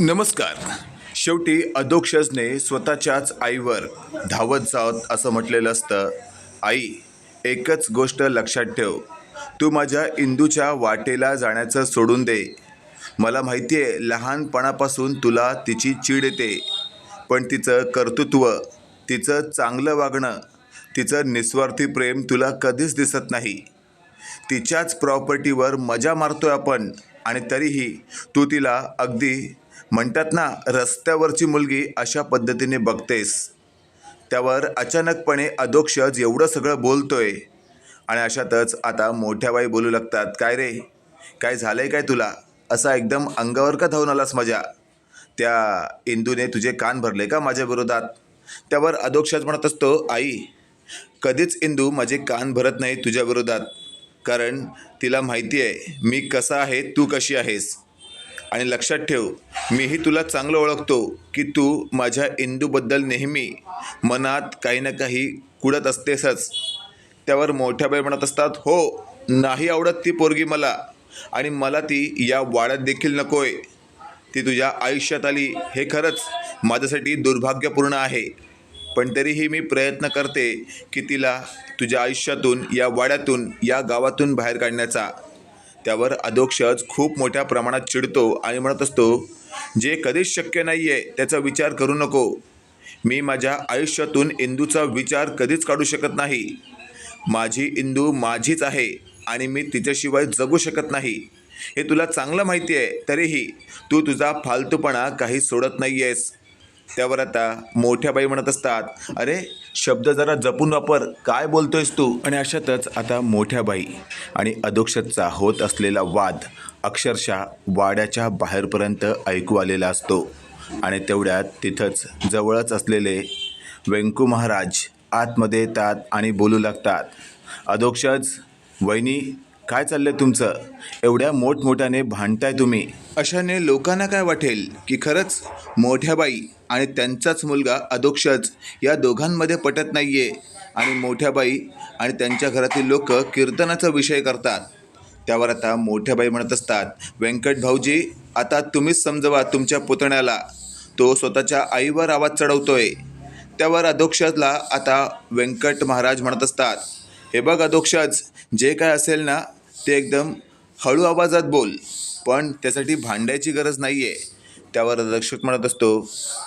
नमस्कार. शेवटी अधोक्षजने स्वतःच्याच आईवर धावत जावत असं म्हटलेलं असतं. आई एकच गोष्ट लक्षात ठेव. तू माझ्या इंदूच्या वाटेला जाण्याचं सोडून दे. मला माहिती आहे लहानपणापासून तुला तिची चीड येते. पण तिचं कर्तृत्व तिचं चांगलं वागणं तिचं निस्वार्थी प्रेम तुला कधीच दिसत नाही. तिच्याच प्रॉपर्टीवर मजा मारतोय आपण आणि तरीही तू तिला अगदी म्हणतात ना रस्त्यावरची मुलगी अशा पद्धतीने बघतेस. त्यावर अचानकपणे अधोक्षज एवढं सगळं बोलतोय. आणि अशातच आता मोठ्या बाई बोलू लागतात काय रे? काय झालंय काय तुला? असा एकदम अंगावर का धावून आलास माझ्या? त्या इंदूने तुझे कान भरले का माझ्या विरोधात? त्यावर अधोक्षज म्हणत असतो आई कधीच इंदू माझे कान भरत नाही तुझ्या विरोधात. कारण तिला माहिती आहे मी कसा आहे तू कशी आहेस. आणि लक्षात ठेव मीही तुला चांगलं ओळखतो की तू माझ्या इंदूबद्दल नेहमी मनात काही ना काही कुडत असतेसच. त्यावर मोठ्या बाई म्हणत असतात हो नाही आवडत ती पोरगी मला आणि मला ती या वाड्यात देखील नकोय. ती तुझ्या आयुष्यात आली हे खरंच माझ्यासाठी दुर्भाग्यपूर्ण आहे. पण तरीही मी प्रयत्न करते की तिला तुझ्या आयुष्यातून या वाड्यातून या गावातून बाहेर काढण्याचा त्यावर अधोक्षज खूप मोठ्या प्रमाणात चिडतो आणि म्हणत असतो जे कधीच शक्य नाही आहे त्याचा विचार करू नको. मी माझ्या आयुष्यातून इंदूचा विचार कधीच काढू शकत नाही. माझी इंदू माझीच आहे आणि मी तिच्याशिवाय जगू शकत नाही. हे तुला चांगलं माहिती आहे तरीही तू तुझा फालतूपणा काही सोडत नाही आहेस त्यावर आता मोठ्या बाई म्हणत असतात अरे शब्द जरा जपून वापर काय बोलतोयस तू? आणि अशातच आता मोठ्या बाई आणि अधोक्षतचा होत असलेला वाद अक्षरशः वाड्याच्या बाहेरपर्यंत ऐकू आलेला असतो. आणि तेवढ्यात तिथंच जवळच असलेले व्यंकू महाराज आतमध्ये येतात आणि बोलू लागतात. अधोक्षज वहिनी काय चाललंय तुमचं? एवढ्या मोठमोठ्याने भांडताय तुम्ही. अशाने लोकांना काय वाटेल की खरंच मोठ्या बाई आणि त्यांचाच मुलगा अधोक्षज या दोघांमध्ये पटत नाही आहे आणि मोठ्या बाई आणि त्यांच्या घरातील लोक कीर्तनाचा विषय करतात. त्यावर आता मोठ्या बाई म्हणत असतात व्यंकट भाऊजी आता तुम्हीच समजवा तुमच्या पुतण्याला. तो स्वतःच्या आईवर आवाज चढवतोय. त्यावर अधोक्षजला आता व्यंकट महाराज म्हणत असतात हे बघ अधोक्षज जे काय असेल ना ते एकदम हळू आवाजात बोल. पण त्यासाठी भांडायची गरज नाही आहे त्यावर रक्षक म्हणत असतो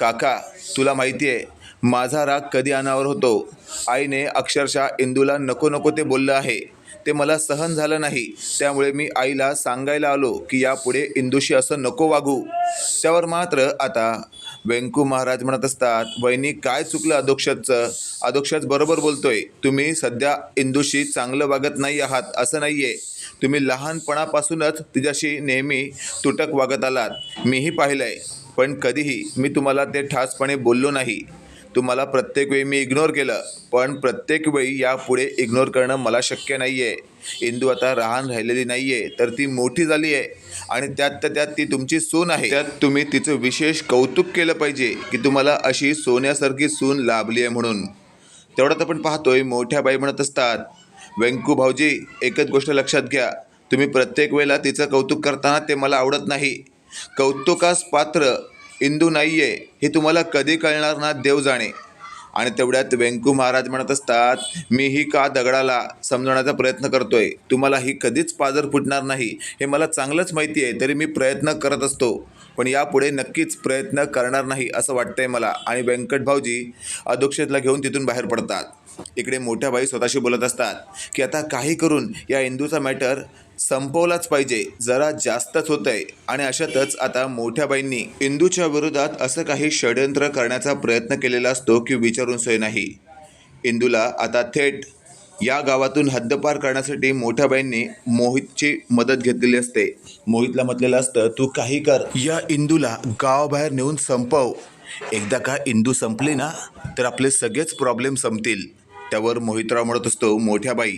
काका तुला माहिती आहे माझा राग कधी अनावर होतो? आईने अक्षरशः इंदूला नको नको ते बोललं आहे. ते मला सहन झालं नाही. त्यामुळे मी आईला सांगायला आलो की यापुढे इंदूशी असं नको वागू. त्यावर मात्र आता व्यंकू महाराज म्हणत असतात वहिनी काय चुकलं अधोक्षजचं अधोक्षज बरोबर बोलतोय. तुम्ही सध्या इंदूशी चांगलं वागत नाही आहात असं नाही आहे तुम्ही लहानपणापासूनच तिच्याशी नेहमी तुटक वागत आलात. मीही पाहिलं आहे पण कधीही मी तुम्हाला ते ठासपणे बोललो नाही. तुम्हाला प्रत्येक वेळी मी इग्नोर केलं पण प्रत्येक वेळी यापुढे इग्नोर करणं मला शक्य नाही आहे इंदू आता राहण राहिलेली नाही आहे तर ती मोठी झाली आहे आणि त्यात तर त्यात ती तुमची सून आहे. त्यात तुम्ही तिचं विशेष कौतुक केलं पाहिजे की तुम्हाला अशी सोन्यासारखी सून लाभली आहे म्हणून तेवढ्यात आपण पाहतोय मोठ्या बाई म्हणत असतात व्यंकू भाऊजी एकच गोष्ट लक्षात घ्या. तुम्ही प्रत्येक वेळेला तिचं कौतुक करताना ते मला आवडत नाही. कौतुकास पात्र इंदू नाही आहे हे तुम्हाला कधी कळणार ना देव जाणे. आणि तेवढ्यात व्यंकू महाराज म्हणत असतात मी ही का दगडाला समजवण्याचा प्रयत्न करतोय? तुम्हाला ही कधीच पाजर फुटणार नाही. हे मला चांगलंच माहिती आहे तरी मी प्रयत्न करत असतो. पण यापुढे नक्कीच प्रयत्न करणार नाही असं वाटतंय मला. आणि व्यंकट भाऊजी अधोक्षेतला घेऊन तिथून बाहेर पडतात. इकडे मोठ्या बाई स्वतःशी बोलत असतात की आता काही करून या इंदूचा मॅटर संपवलाच पाहिजे जरा जास्तच होत आहे आणि अशातच आता मोठ्या बाईंनी इंदूच्या विरोधात असं काही षडयंत्र करण्याचा प्रयत्न केलेला असतो की विचारून सोय नाही. इंदूला आता थेट या गावातून हद्दपार करण्यासाठी मोठ्या बाईंनी मोहितची मदत घेतलेली असते. मोहितला म्हटलेलं असतं तू काही कर या इंदूला गावाबाहेर नेऊन संपव. एकदा का इंदू संपली ना तर आपले सगळेच प्रॉब्लेम संपतील. त्यावर मोहितराव म्हणत असतो मोठ्या बाई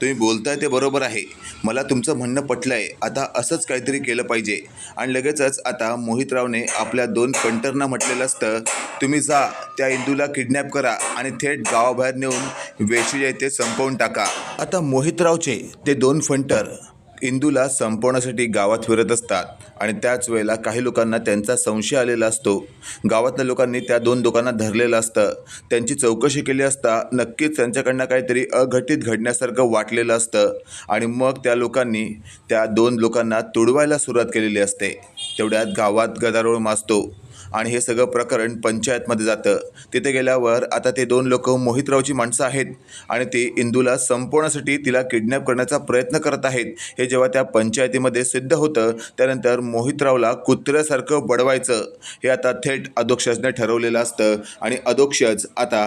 तुम्ही बोलताय ते बरोबर आहे. मला तुमचं म्हणणं पटलं आहे आता असंच काहीतरी केलं पाहिजे. आणि लगेचच आता मोहितरावने आपल्या दोन कंटरना म्हटलेलं असतं तुम्ही जा त्या इंदूला किडनॅप करा आणि थेट गावाबाहेर नेऊन वेशी येथे संपवून टाका. आता मोहितरावचे ते दोन फंटर इंदूला संपवण्यासाठी गावात फिरत असतात आणि त्याच वेळेला काही लोकांना त्यांचा संशय आलेला असतो. गावातल्या लोकांनी त्या दोन लोकांना धरलेलं असतं. त्यांची चौकशी केली असता नक्कीच त्यांच्याकडनं काहीतरी अघटित घडण्यासारखं वाटलेलं असतं आणि मग त्या लोकांनी त्या दोन लोकांना तुडवायला सुरुवात केलेली असते. तेवढ्यात गावात गदारोळ माजतो. आणि हे सगळं प्रकरण पंचायतमध्ये जातं. तिथे गेल्यावर आता ते दोन लोक मोहितरावची माणसं आहेत आणि ते इंदूला संपवण्यासाठी तिला किडनॅप करण्याचा प्रयत्न करत आहेत. हे जेव्हा त्या पंचायतीमध्ये सिद्ध होतं त्यानंतर मोहितरावला कुत्र्यासारखं बडवायचं. हे आता थेट अधोक्षजने ठरवलेलं असतं आणि अधोक्षज आता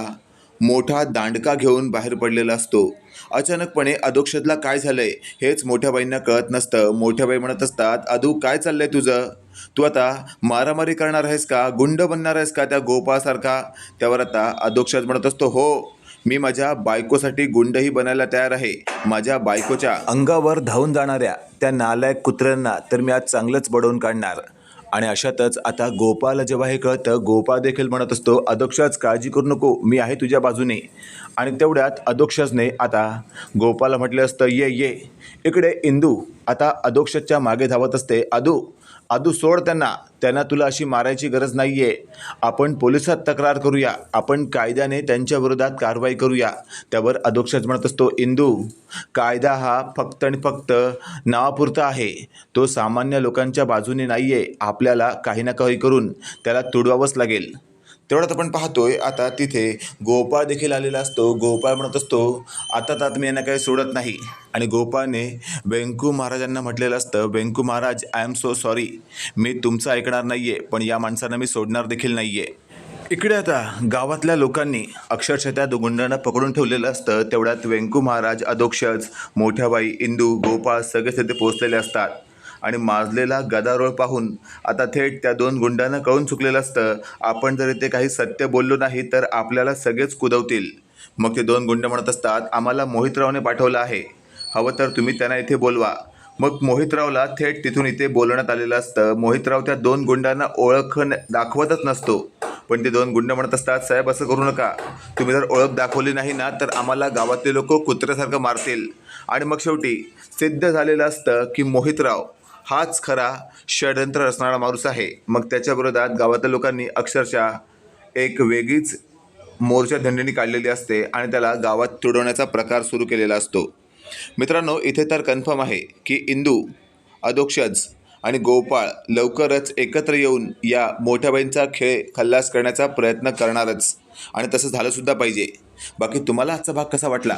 मोठा दांडका घेऊन बाहेर पडलेला असतो. अचानकपणे अधोक्षजला काय झालंय हेच मोठ्या बाईंना कळत नसतं. मोठ्या बाई म्हणत असतात अधू काय चाललंय तुझं? तू आता मारामारी करणार आहेस का? गुंड बनणार आहेस का त्या गोपाळासारखा? त्यावर आता अधोक्षज म्हणत असतो हो मी माझ्या बायकोसाठी गुंडही बनायला तयार आहे. माझ्या बायकोच्या अंगावर धावून जाणाऱ्या त्या नालायक कुत्र्यांना तर मी आज चांगलंच बडवून काढणार. आणि अशातच आता गोपाला जेव्हा हे कळतं गोपाळ देखील म्हणत असतो अधोक्षज काळजी करू नको मी आहे तुझ्या बाजूने. आणि तेवढ्यात अधोक्षजने आता गोपाला म्हटलं असतं ये ये इकडे इंदू आता अदोक्षच्या मागे धावत असते अदू अदू सोड त्यांना. त्यांना तुला अशी मारायची गरज नाही आहे आपण पोलिसात तक्रार करूया. आपण कायद्याने त्यांच्या विरोधात कारवाई करूया. त्यावर अधोक्षज म्हणत असतो इंदू. कायदा हा फक्त आणि फक्त नावापुरता आहे. तो सामान्य लोकांच्या बाजूने नाही आहे आपल्याला काही ना काही करून त्याला तुडवावंच लागेल. तेवढ्यात आपण पाहतोय आता तिथे गोपाळ देखील आलेला असतो. गोपाळ म्हणत असतो आता तर मी यांना काही सोडत नाही. आणि गोपाळने वेंकू महाराजांना म्हटलेलं असतं Venku Maharaj I am so sorry मी तुमचं ऐकणार नाही आहे पण या माणसांना मी सोडणार देखील नाही आहे इकडे आता गावातल्या लोकांनी अक्षरशः त्या दुगुंडांना पकडून ठेवलेलं असतं. तेवढ्यात वेंकू महाराज अधोक्षज मोठ्याबाई इंदू गोपाळ सगळे तिथे पोचलेले असतात. आणि माजलेला गदारोळ पाहून आता थेट त्या दोन गुंडांना कळून चुकलेलं असतं. आपण जर इथे काही सत्य बोललो नाही तर आपल्याला सगळेच कुदवतील. मग ते दोन गुंड म्हणत असतात आम्हाला मोहितरावने पाठवलं आहे. हवं तर तुम्ही त्यांना इथे बोलवा. मग मोहितरावला थेट तिथून इथे बोलवण्यात आलेलं असतं. मोहितराव त्या दोन गुंडांना ओळख न- दाखवतच नसतो. पण ते दोन गुंड म्हणत असतात साहेब असं करू नका. तुम्ही जर ओळख दाखवली नाही ना तर आम्हाला गावातले लोक कुत्र्यासारखं मारतील. आणि मग शेवटी सिद्ध झालेलं असतं की मोहितराव हाच खरा षडयंत्र रचणारा माणूस आहे. मग त्याच्या विरोधात गावातल्या लोकांनी अक्षरशः एक वेगळीच मोर्चा धंडणी काढलेली असते आणि त्याला गावात तुडवण्याचा प्रकार सुरू केलेला असतो. मित्रांनो इथे तर कन्फर्म आहे की इंदू अधोक्षज आणि गोपाळ लवकरच एकत्र येऊन या मोठ्याबाईंचा खेळ खल्लास करण्याचा प्रयत्न करणारच. आणि तसं झालंसुद्धा पाहिजे. बाकी तुम्हाला आजचा भाग कसा वाटला?